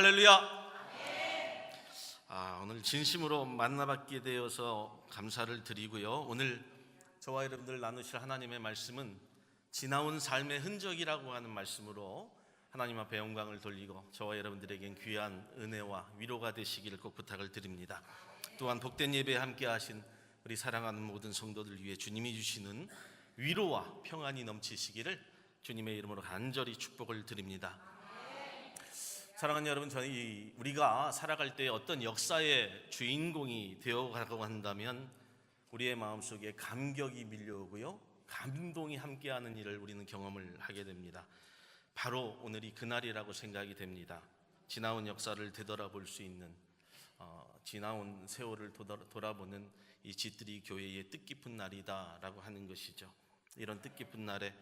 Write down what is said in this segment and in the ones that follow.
할렐루야. 아, 오늘 진심으로 만나뵙게 되어서 감사를 드리고요. 오늘 저와 여러분들 나누실 하나님의 말씀은 지나온 삶의 흔적이라고 하는 말씀으로 하나님 앞에 영광을 돌리고 저와 여러분들에겐 귀한 은혜와 위로가 되시기를 꼭 부탁을 드립니다. 또한 복된 예배에 함께 하신 우리 사랑하는 모든 성도들 위해 주님이 주시는 위로와 평안이 넘치시기를 주님의 이름으로 간절히 축복을 드립니다. 사랑하는 여러분, 저희 우리가 살아갈 때 어떤 역사의 주인공이 되어가고 한다면 우리의 마음속에 감격이 밀려오고요, 감동이 함께하는 일을 우리는 경험을 하게 됩니다. 바로 오늘이 그날이라고 생각이 됩니다. 지나온 역사를 되돌아볼 수 있는 어, 지나온 세월을 돌아보는 이 지뜨리 교회의 뜻깊은 날이다라고 하는 것이죠. 이런 뜻깊은 날에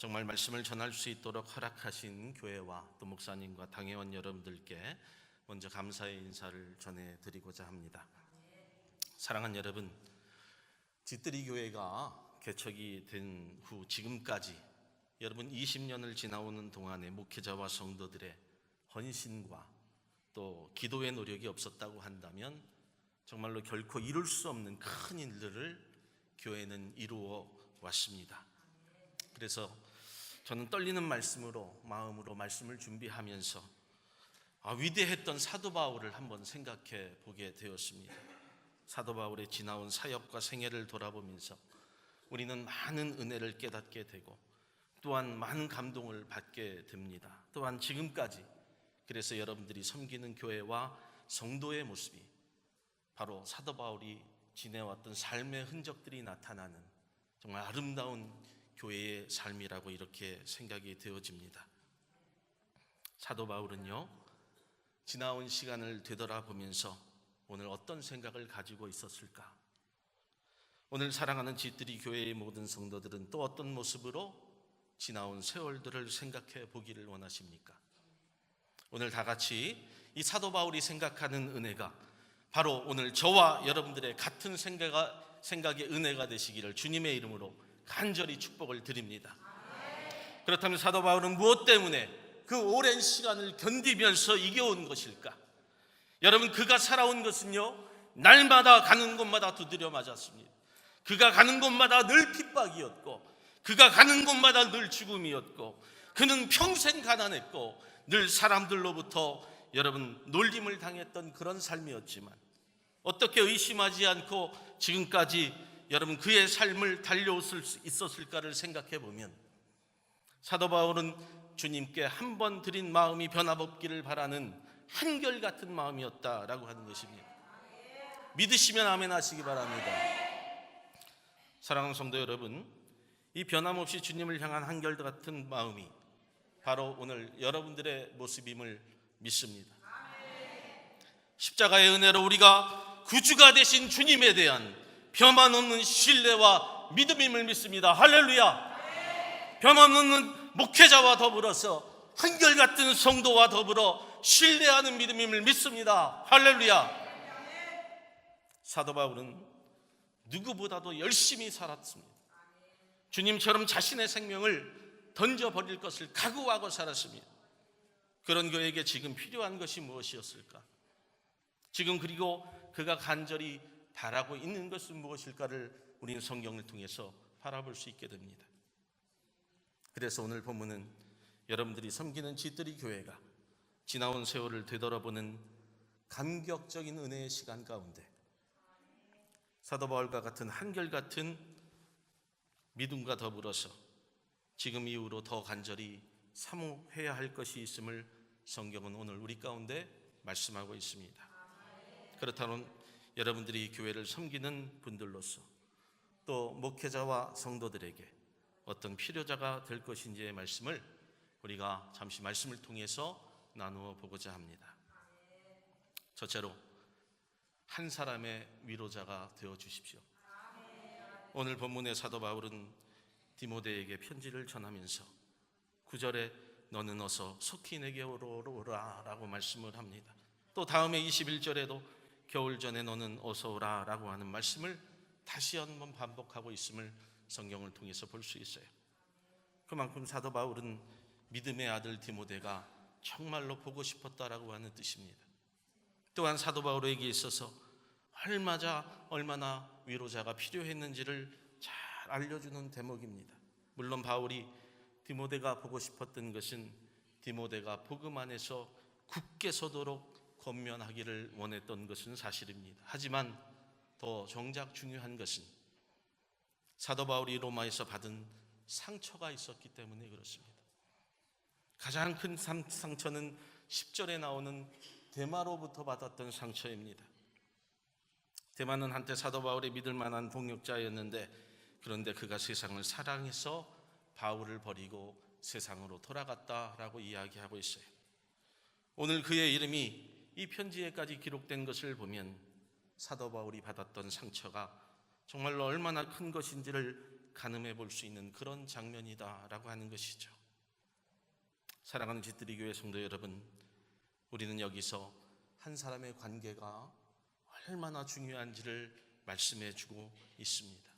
정말 말씀을 전할 수 있도록 허락하신 교회와 또 목사님과 당회원 여러분들께 먼저 감사의 인사를 전해드리고자 합니다. 사랑하는 여러분, 지뜨리 교회가 개척이 된 후 지금까지 여러분 20년을 지나오는 동안에 목회자와 성도들의 헌신과 또 기도의 노력이 없었다고 한다면 정말로 결코 이룰 수 없는 큰 일들을 교회는 이루어 왔습니다. 그래서 저는 떨리는 말씀으로 마음으로 말씀을 준비하면서 아, 위대했던 사도 바울을 한번 생각해 보게 되었습니다. 사도 바울의 지나온 사역과 생애를 돌아보면서 우리는 많은 은혜를 깨닫게 되고 또한 많은 감동을 받게 됩니다. 또한 지금까지 그래서 여러분들이 섬기는 교회와 성도의 모습이 바로 사도 바울이 지내왔던 삶의 흔적들이 나타나는 정말 아름다운 교회의 삶이라고 이렇게 생각이 되어집니다. 사도 바울은요, 지나온 시간을 되돌아보면서 오늘 어떤 생각을 가지고 있었을까? 오늘 사랑하는 지들이 교회의 모든 성도들은 또 어떤 모습으로 지나온 세월들을 생각해 보기를 원하십니까? 오늘 다 같이 이 사도 바울이 생각하는 은혜가 바로 오늘 저와 여러분들의 같은 생각, 생각의 은혜가 되시기를 주님의 이름으로 간절히 축복을 드립니다. 그렇다면 사도 바울은 무엇 때문에 그 오랜 시간을 견디면서 이겨온 것일까? 여러분 그가 살아온 것은요 날마다 가는 곳마다 두드려 맞았습니다. 그가 가는 곳마다 늘 핍박이었고 그가 가는 곳마다 늘 죽음이었고 그는 평생 가난했고 늘 사람들로부터 여러분 놀림을 당했던 그런 삶이었지만 어떻게 의심하지 않고 지금까지 여러분 그의 삶을 달려올 수 있었을까를 생각해 보면 사도 바울은 주님께 한 번 드린 마음이 변함없기를 바라는 한결 같은 마음이었다라고 하는 것입니다. 믿으시면 아멘 하시기 바랍니다. 사랑하는 성도 여러분, 이 변함없이 주님을 향한 한결 같은 마음이 바로 오늘 여러분들의 모습임을 믿습니다. 십자가의 은혜로 우리가 구주가 되신 주님에 대한 변함 없는 신뢰와 믿음임을 믿습니다. 할렐루야. 변함 없는 목회자와 더불어서 한결같은 성도와 더불어 신뢰하는 믿음임을 믿습니다. 할렐루야. 사도 바울은 누구보다도 열심히 살았습니다. 주님처럼 자신의 생명을 던져버릴 것을 각오하고 살았습니다. 그런 그에게 지금 필요한 것이 무엇이었을까? 지금 그리고 그가 간절히 바라고 있는 것은 무엇일까를 우리는 성경을 통해서 바라볼 수 있게 됩니다. 그래서 오늘 본문은 여러분들이 섬기는 지들이 교회가 지나온 세월을 되돌아보는 감격적인 은혜의 시간 가운데 사도 바울과 같은 한결같은 믿음과 더불어서 지금 이후로 더 간절히 사모해야 할 것이 있음을 성경은 오늘 우리 가운데 말씀하고 있습니다. 그렇다면 여러분들이 교회를 섬기는 분들로서 또 목회자와 성도들에게 어떤 필요자가 될 것인지의 말씀을 우리가 잠시 말씀을 통해서 나누어 보고자 합니다. 첫째로 한 사람의 위로자가 되어 주십시오. 오늘 본문의 사도 바울은 디모데에게 편지를 전하면서 9절에 너는 어서 속히 내게 오라 라고 말씀을 합니다. 또 다음에 21절에도 겨울 전에 너는 어서 오라 라고 하는 말씀을 다시 한번 반복하고 있음을 성경을 통해서 볼 수 있어요. 그만큼 사도 바울은 믿음의 아들 디모데가 정말로 보고 싶었다라고 하는 뜻입니다. 또한 사도 바울에게 있어서 얼마자 얼마나 위로자가 필요했는지를 잘 알려주는 대목입니다. 물론 바울이 디모데가 보고 싶었던 것은 디모데가 복음 안에서 굳게 서도록 권면하기를 원했던 것은 사실입니다. 하지만 더 정작 중요한 것은 사도 바울이 로마에서 받은 상처가 있었기 때문에 그렇습니다. 가장 큰 상- 상처는 10절에 나오는 대마로부터 받았던 상처입니다. 대마는 한때 사도 바울이 믿을 만한 동역자였는데 그런데 그가 세상을 사랑해서 바울을 버리고 세상으로 돌아갔다라고 이야기하고 있어요. 오늘 그의 이름이 이 편지에까지 기록된 것을 보면 사도 바울이 받았던 상처가 정말로 얼마나 큰 것인지를 가늠해 볼 수 있는 그런 장면이다라고 하는 것이죠. 사랑하는 집들이 교회 성도 여러분, 우리는 여기서 한 사람의 관계가 얼마나 중요한지를 말씀해 주고 있습니다.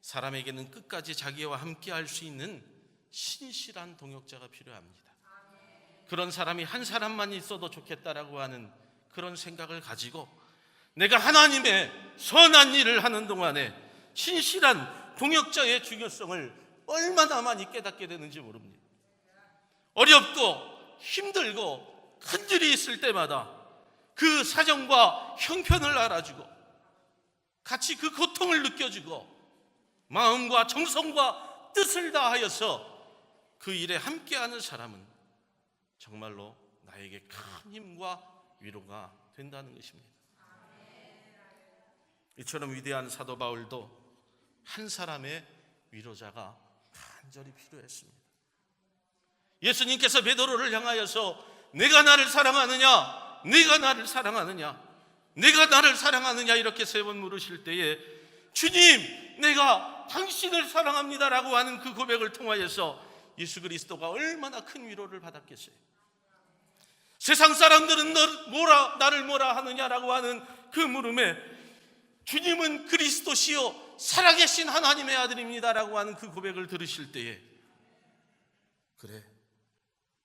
사람에게는 끝까지 자기와 함께 할 수 있는 신실한 동역자가 필요합니다. 그런 사람이 한 사람만 있어도 좋겠다라고 하는 그런 생각을 가지고 내가 하나님의 선한 일을 하는 동안에 신실한 동역자의 중요성을 얼마나 많이 깨닫게 되는지 모릅니다. 어렵고 힘들고 큰 일이 있을 때마다 그 사정과 형편을 알아주고 같이 그 고통을 느껴주고 마음과 정성과 뜻을 다하여서 그 일에 함께하는 사람은 정말로 나에게 큰 힘과 위로가 된다는 것입니다. 이처럼 위대한 사도 바울도 한 사람의 위로자가 간절히 필요했습니다. 예수님께서 베드로를 향하여서 내가 나를 사랑하느냐, 내가 나를 사랑하느냐, 내가 나를 사랑하느냐 이렇게 세 번 물으실 때에 주님, 내가 당신을 사랑합니다라고 하는 그 고백을 통하여서 예수 그리스도가 얼마나 큰 위로를 받았겠어요. 세상 사람들은 너 뭐라 나를 뭐라 하느냐라고 하는 그 물음에 주님은 그리스도시요 살아계신 하나님의 아들입니다라고 하는 그 고백을 들으실 때에 그래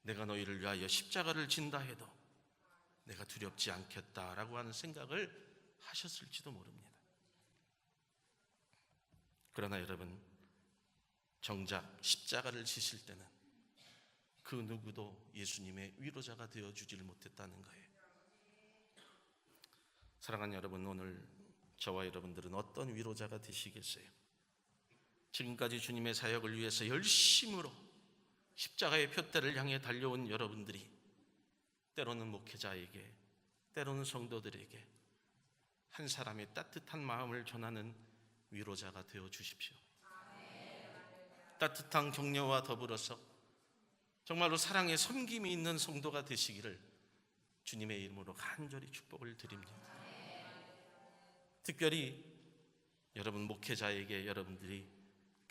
내가 너희를 위하여 십자가를 진다 해도 내가 두렵지 않겠다라고 하는 생각을 하셨을지도 모릅니다. 그러나 여러분 정작 십자가를 지실 때는 그 누구도 예수님의 위로자가 되어 주지를 못했다는 거예요. 사랑하는 여러분 오늘 저와 여러분들은 어떤 위로자가 되시겠어요? 지금까지 주님의 사역을 위해서 열심으로 십자가의 표대를 향해 달려온 여러분들이 때로는 목회자에게 때로는 성도들에게 한 사람의 따뜻한 마음을 전하는 위로자가 되어 주십시오. 따뜻한 격려와 더불어서 정말로 사랑의 섬김이 있는 성도가 되시기를 주님의 이름으로 간절히 축복을 드립니다. 특별히 여러분 목회자에게 여러분들이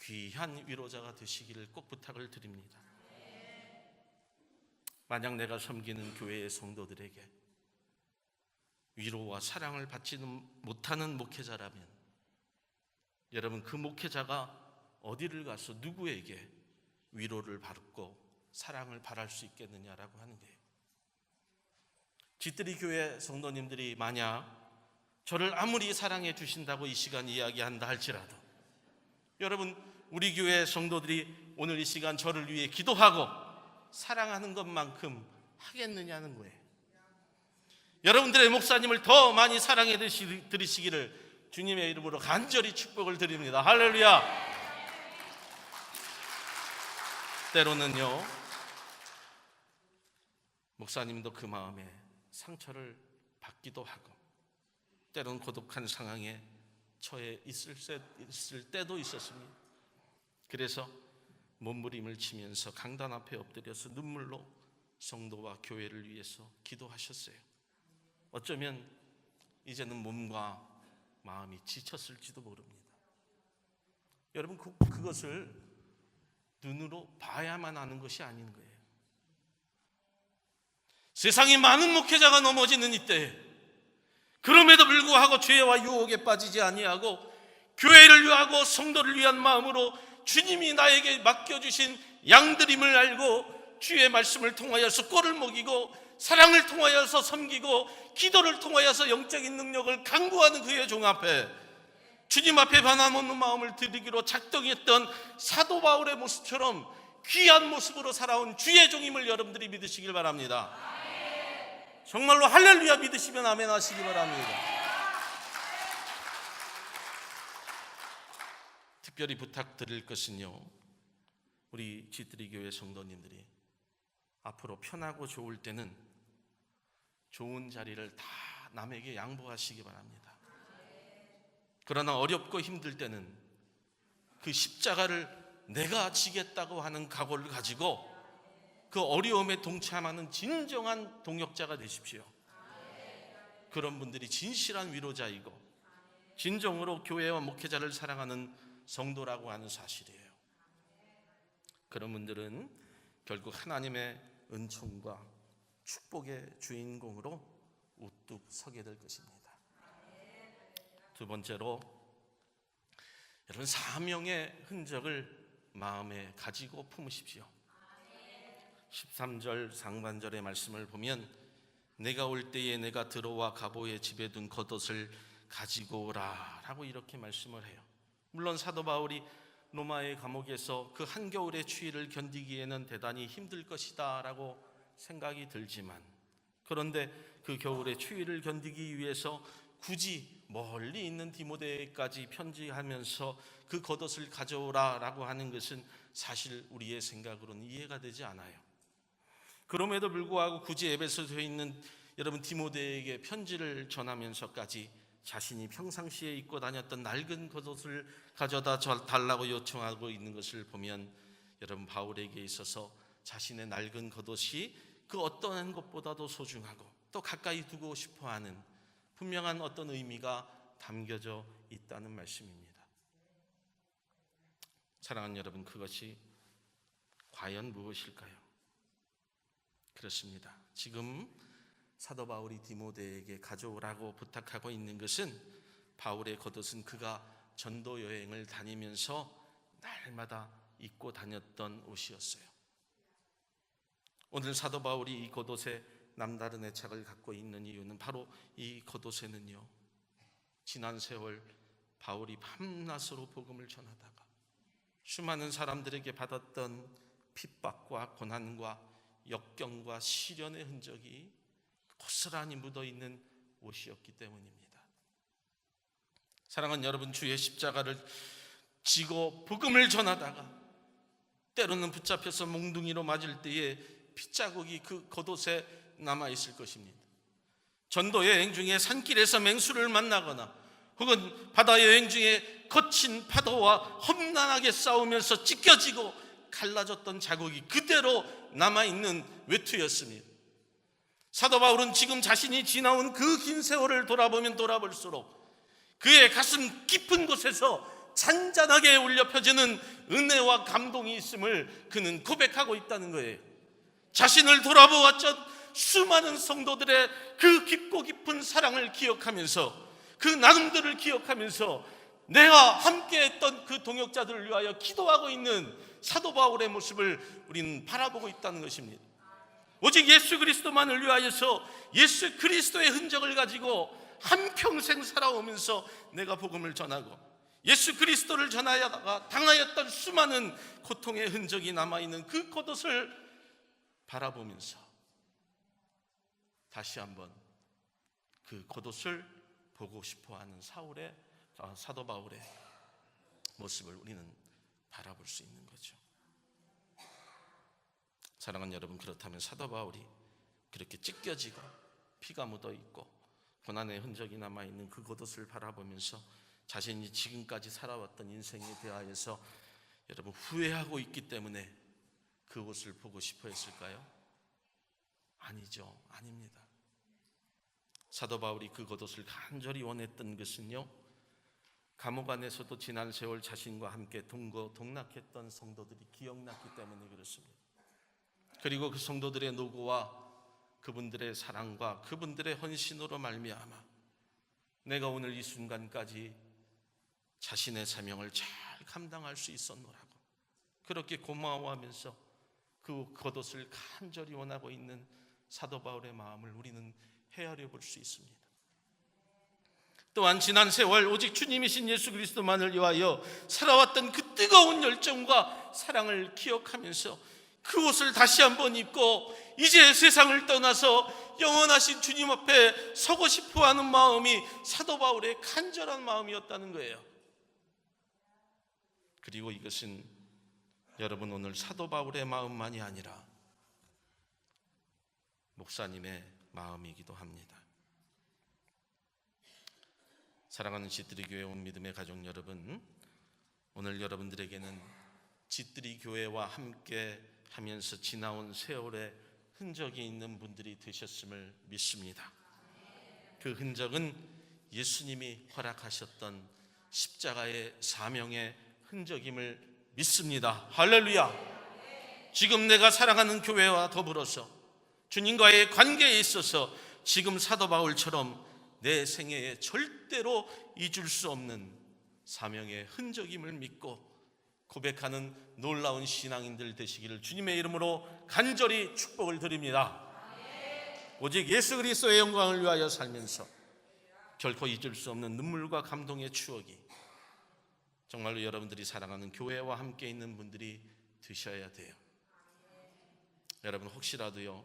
귀한 위로자가 되시기를 꼭 부탁을 드립니다. 만약 내가 섬기는 교회의 성도들에게 위로와 사랑을 받지는 못하는 목회자라면 여러분 그 목회자가 어디를 가서 누구에게 위로를 받고 사랑을 바랄 수 있겠느냐라고 하는 거예요. 쥐뜨리 교회 성도님들이 만약 저를 아무리 사랑해 주신다고 이 시간 이야기한다 할지라도 여러분 우리 교회 성도들이 오늘 이 시간 저를 위해 기도하고 사랑하는 것만큼 하겠느냐는 거예요. 여러분들의 목사님을 더 많이 사랑해 드리시기를 주님의 이름으로 간절히 축복을 드립니다. 할렐루야. 때로는요, 목사님도 그 마음에 상처를 받기도 하고, 때로는 고독한 상황에 처해 있을, 때- 있을 때도 있었습니다. 그래서 몸부림을 치면서 강단 앞에 엎드려서 눈물로 성도와 교회를 위해서 기도하셨어요. 어쩌면 이제는 몸과 마음이 지쳤을지도 모릅니다. 여러분 그, 그것을 눈으로 봐야만 아는 것이 아닌 거예요. 세상에 많은 목회자가 넘어지는 이때 그럼에도 불구하고 죄와 유혹에 빠지지 아니하고 교회를 위하고 성도를 위한 마음으로 주님이 나에게 맡겨주신 양들임을 알고 주의 말씀을 통하여서 꼴을 먹이고 사랑을 통하여서 섬기고 기도를 통하여서 영적인 능력을 강구하는 그의 종 앞에 주님 앞에 반함없는 마음을 드리기로 작정했던 사도 바울의 모습처럼 귀한 모습으로 살아온 주의 종임을 여러분들이 믿으시길 바랍니다. 정말로 할렐루야 믿으시면 아멘 하시기 바랍니다. 특별히 부탁드릴 것은요. 우리 지드리 교회 성도님들이 앞으로 편하고 좋을 때는 좋은 자리를 다 남에게 양보하시기 바랍니다. 그러나 어렵고 힘들 때는 그 십자가를 내가 지겠다고 하는 각오를 가지고 그 어려움에 동참하는 진정한 동역자가 되십시오. 그런 분들이 진실한 위로자이고 진정으로 교회와 목회자를 사랑하는 성도라고 하는 사실이에요. 그런 분들은 결국 하나님의 은총과 축복의 주인공으로 우뚝 서게 될 것입니다. 두 번째로 여러분 사명의 흔적을 마음에 가지고 품으십시오. 13절 상반절의 말씀을 보면 내가 올 때에 내가 들어와 가보의 집에 둔 겉옷을 가지고 오라 라고 이렇게 말씀을 해요. 물론 사도 바울이 로마의 감옥에서 그 한겨울의 추위를 견디기에는 대단히 힘들 것이다 라고 생각이 들지만 그런데 그 겨울의 추위를 견디기 위해서 굳이 멀리 있는 디모데까지 편지하면서 그 겉옷을 가져오라 라고 하는 것은 사실 우리의 생각으로는 이해가 되지 않아요. 그럼에도 불구하고 굳이 에베소서에 있는 여러분 디모데에게 편지를 전하면서까지 자신이 평상시에 입고 다녔던 낡은 겉옷을 가져다 달라고 요청하고 있는 것을 보면 여러분 바울에게 있어서 자신의 낡은 겉옷이 그 어떠한 것보다도 소중하고 또 가까이 두고 싶어하는 분명한 어떤 의미가 담겨져 있다는 말씀입니다. 사랑하는 여러분 그것이 과연 무엇일까요? 그렇습니다. 지금 사도 바울이 디모데에게 가져오라고 부탁하고 있는 것은 바울의 겉옷은 그가 전도 여행을 다니면서 날마다 입고 다녔던 옷이었어요. 오늘 사도 바울이 이 겉옷에 남다른 애착을 갖고 있는 이유는 바로 이 겉옷에는요. 지난 세월 바울이 밤낮으로 복음을 전하다가 수많은 사람들에게 받았던 핍박과 고난과 역경과 시련의 흔적이 고스란히 묻어 있는 옷이었기 때문입니다. 사랑하는 여러분, 주의 십자가를 지고 복음을 전하다가 때로는 붙잡혀서 몽둥이로 맞을 때에 핏자국이 그 겉옷에 남아 있을 것입니다. 전도 여행 중에 산길에서 맹수를 만나거나 혹은 바다 여행 중에 거친 파도와 험난하게 싸우면서 찢겨지고 갈라졌던 자국이 그대로 남아 있는 외투였습니다. 사도 바울은 지금 자신이 지나온 그 긴 세월을 돌아보면 돌아볼수록 그의 가슴 깊은 곳에서 잔잔하게 울려 펴지는 은혜와 감동이 있음을 그는 고백하고 있다는 거예요. 자신을 돌아보았던 수많은 성도들의 그 깊고 깊은 사랑을 기억하면서 그 나눔들을 기억하면서 내가 함께했던 그 동역자들을 위하여 기도하고 있는 사도 바울의 모습을 우리는 바라보고 있다는 것입니다. 오직 예수 그리스도만을 위하여서 예수 그리스도의 흔적을 가지고 한 평생 살아오면서 내가 복음을 전하고 예수 그리스도를 전하다가 당하였던 수많은 고통의 흔적이 남아 있는 그 겉옷을 바라보면서 다시 한번 그 겉옷을 보고 싶어 하는 사울의 아, 사도 바울의 모습을 우리는 바라볼 수 있는 거죠. 사랑하는 여러분 그렇다면 사도 바울이 그렇게 찢겨지고 피가 묻어 있고 고난의 흔적이 남아 있는 그 겉옷을 바라보면서 자신이 지금까지 살아왔던 인생에 대하여서 여러분 후회하고 있기 때문에 그 옷을 보고 싶어 했을까요? 아니죠. 아닙니다. 사도 바울이 그 겉옷을 간절히 원했던 것은요. 감옥 안에서도 지난 세월 자신과 함께 동거 동락했던 성도들이 기억났기 때문에 그렇습니다. 그리고 그 성도들의 노고와 그분들의 사랑과 그분들의 헌신으로 말미암아 내가 오늘 이 순간까지 자신의 사명을 잘 감당할 수 있었노라고 그렇게 고마워하면서 그그 겉옷을 간절히 원하고 있는 사도 바울의 마음을 우리는 헤아려 볼 수 있습니다. 또한 지난 세월 오직 주님이신 예수 그리스도만을 위하여 살아왔던 그 뜨거운 열정과 사랑을 기억하면서 그 옷을 다시 한번 입고 이제 세상을 떠나서 영원하신 주님 앞에 서고 싶어 하는 마음이 사도 바울의 간절한 마음이었다는 거예요. 그리고 이것은 여러분 오늘 사도 바울의 마음만이 아니라 목사님의 마음이기도 합니다. 사랑하는 지뜨리 교회 온 믿음의 가족 여러분, 오늘 여러분들에게는 지뜨리 교회와 함께 하면서 지나온 세월의 흔적이 있는 분들이 되셨음을 믿습니다. 그 흔적은 예수님이 허락하셨던 십자가의 사명의 흔적임을 믿습니다. 할렐루야. 지금 내가 사랑하는 교회와 더불어서 주님과의 관계에 있어서 지금 사도 바울처럼 내 생애에 절대로 잊을 수 없는 사명의 흔적임을 믿고 고백하는 놀라운 신앙인들 되시기를 주님의 이름으로 간절히 축복을 드립니다. 오직 예수 그리스도의 영광을 위하여 살면서 결코 잊을 수 없는 눈물과 감동의 추억이 정말로 여러분들이 사랑하는 교회와 함께 있는 분들이 되셔야 돼요. 여러분 혹시라도요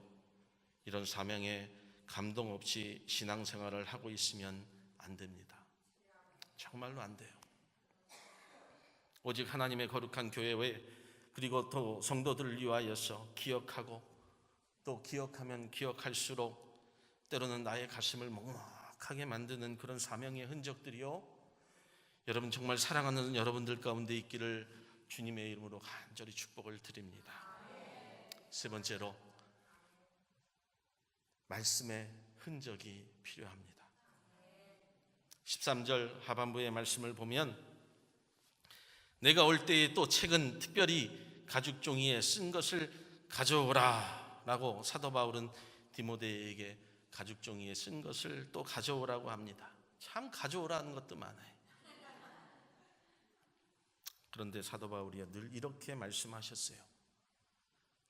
이런 사명에 감동 없이 신앙생활을 하고 있으면 안 됩니다. 정말로 안 돼요. 오직 하나님의 거룩한 교회에 그리고 또 성도들을 위하여서 기억하고 또 기억하면 기억할수록 때로는 나의 가슴을 먹먹하게 만드는 그런 사명의 흔적들이요. 여러분 정말 사랑하는 여러분들 가운데 있기를 주님의 이름으로 간절히 축복을 드립니다. 세 번째로 말씀의 흔적이 필요합니다. 13절 하반부의 말씀을 보면 내가 올 때에 또 책은 특별히 가죽 종이에 쓴 것을 가져오라 라고 사도 바울은 디모데에게 가죽 종이에 쓴 것을 또 가져오라고 합니다. 참 가져오라는 것도 많아요. 그런데 사도 바울이 늘 이렇게 말씀하셨어요.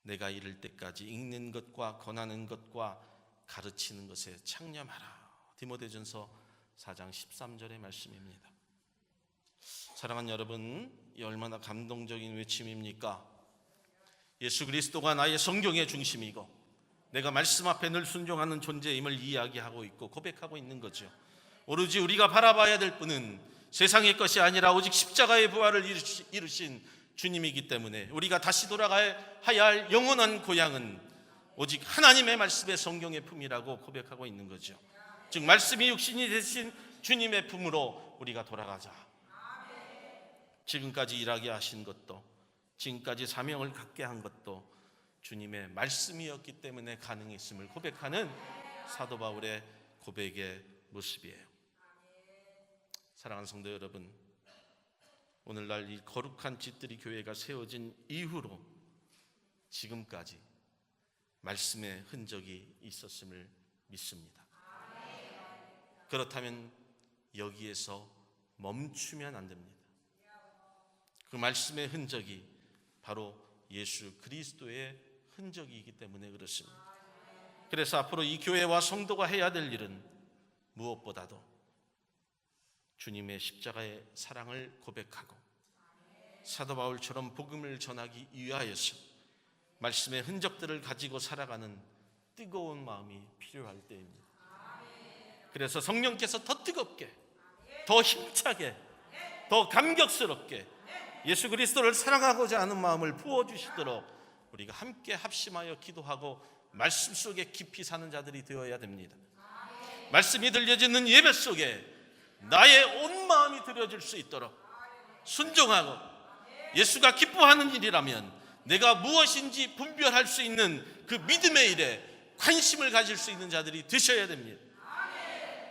내가 이를 때까지 읽는 것과 권하는 것과 가르치는 것에 창념하라. 디모데전서 4장 13절의 말씀입니다. 사랑하는 여러분, 이 얼마나 감동적인 외침입니까? 예수 그리스도가 나의 성경의 중심이고 내가 말씀 앞에 늘 순종하는 존재임을 이야기하고 있고 고백하고 있는 거죠. 오로지 우리가 바라봐야 될 분은 세상의 것이 아니라 오직 십자가의 부활을 이루신 주님이기 때문에 우리가 다시 돌아가야 할 영원한 고향은 오직 하나님의 말씀의 성경의 품이라고 고백하고 있는 거죠. 즉 말씀이 육신이 되신 주님의 품으로 우리가 돌아가자. 지금까지 일하게 하신 것도 지금까지 사명을 갖게 한 것도 주님의 말씀이었기 때문에 가능했음을 고백하는 사도 바울의 고백의 모습이에요. 사랑하는 성도 여러분, 오늘날 이 거룩한 짓들이 교회가 세워진 이후로 지금까지 말씀의 흔적이 있었음을 믿습니다. 그렇다면 여기에서 멈추면 안 됩니다. 그 말씀의 흔적이 바로 예수 그리스도의 흔적이기 때문에 그렇습니다. 그래서 앞으로 이 교회와 성도가 해야 될 일은 무엇보다도 주님의 십자가의 사랑을 고백하고 사도 바울처럼 복음을 전하기 위하여서 말씀의 흔적들을 가지고 살아가는 뜨거운 마음이 필요할 때입니다. 그래서 성령께서 더 뜨겁게, 더 힘차게, 더 감격스럽게 예수 그리스도를 사랑하고자 하는 마음을 부어 주시도록 우리가 함께 합심하여 기도하고 말씀 속에 깊이 사는 자들이 되어야 됩니다. 말씀이 들려지는 예배 속에 나의 온 마음이 들여질 수 있도록 순종하고 예수가 기뻐하는 일이라면 내가 무엇인지 분별할 수 있는 그 믿음의 일에 관심을 가질 수 있는 자들이 되셔야 됩니다.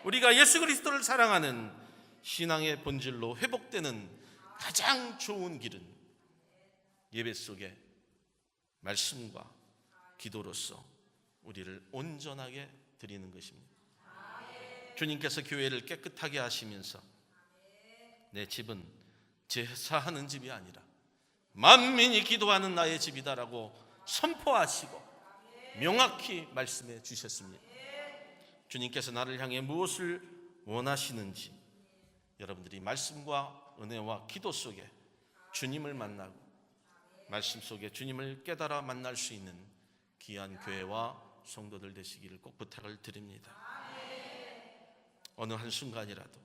우리가 예수 그리스도를 사랑하는 신앙의 본질로 회복되는 가장 좋은 길은 예배 속에 말씀과 기도로서 우리를 온전하게 드리는 것입니다. 주님께서 교회를 깨끗하게 하시면서 내 집은 제사하는 집이 아니라 만민이 기도하는 나의 집이다라고 선포하시고 명확히 말씀해 주셨습니다. 주님께서 나를 향해 무엇을 원하시는지 여러분들이 말씀과 은혜와 기도 속에 주님을 만나고 말씀 속에 주님을 깨달아 만날 수 있는 귀한 교회와 성도들 되시기를 꼭 부탁을 드립니다. 어느 한 순간이라도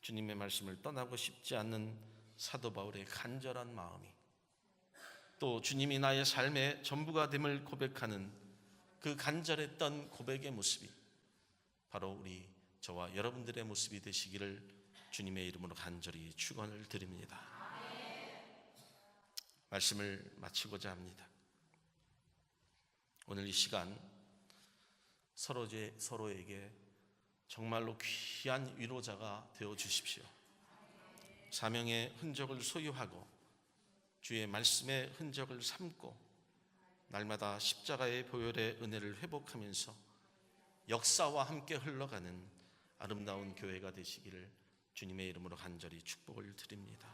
주님의 말씀을 떠나고 싶지 않는 사도 바울의 간절한 마음이 또 주님이 나의 삶의 전부가 됨을 고백하는 그 간절했던 고백의 모습이 바로 우리 저와 여러분들의 모습이 되시기를 주님의 이름으로 간절히 축원을 드립니다. 말씀을 마치고자 합니다. 오늘 이 시간 서로 제 서로에게 정말로 귀한 위로자가 되어 주십시오. 사명의 흔적을 소유하고 주의 말씀의 흔적을 삼고 날마다 십자가의 보혈의 은혜를 회복하면서 역사와 함께 흘러가는 아름다운 교회가 되시기를 주님의 이름으로 간절히 축복을 드립니다.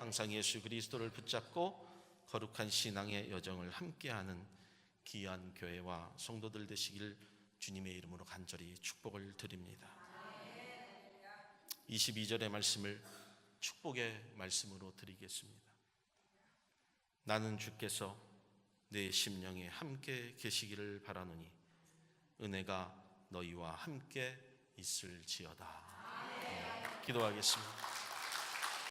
항상 예수 그리스도를 붙잡고 거룩한 신앙의 여정을 함께하는 귀한 교회와 성도들 되시길 주님의 이름으로 간절히 축복을 드립니다. 22절의 말씀을 축복의 말씀으로 드리겠습니다. 나는 주께서 내 심령에 함께 계시기를 바라노니 은혜가 너희와 함께 있을지어다. 네, 기도하겠습니다.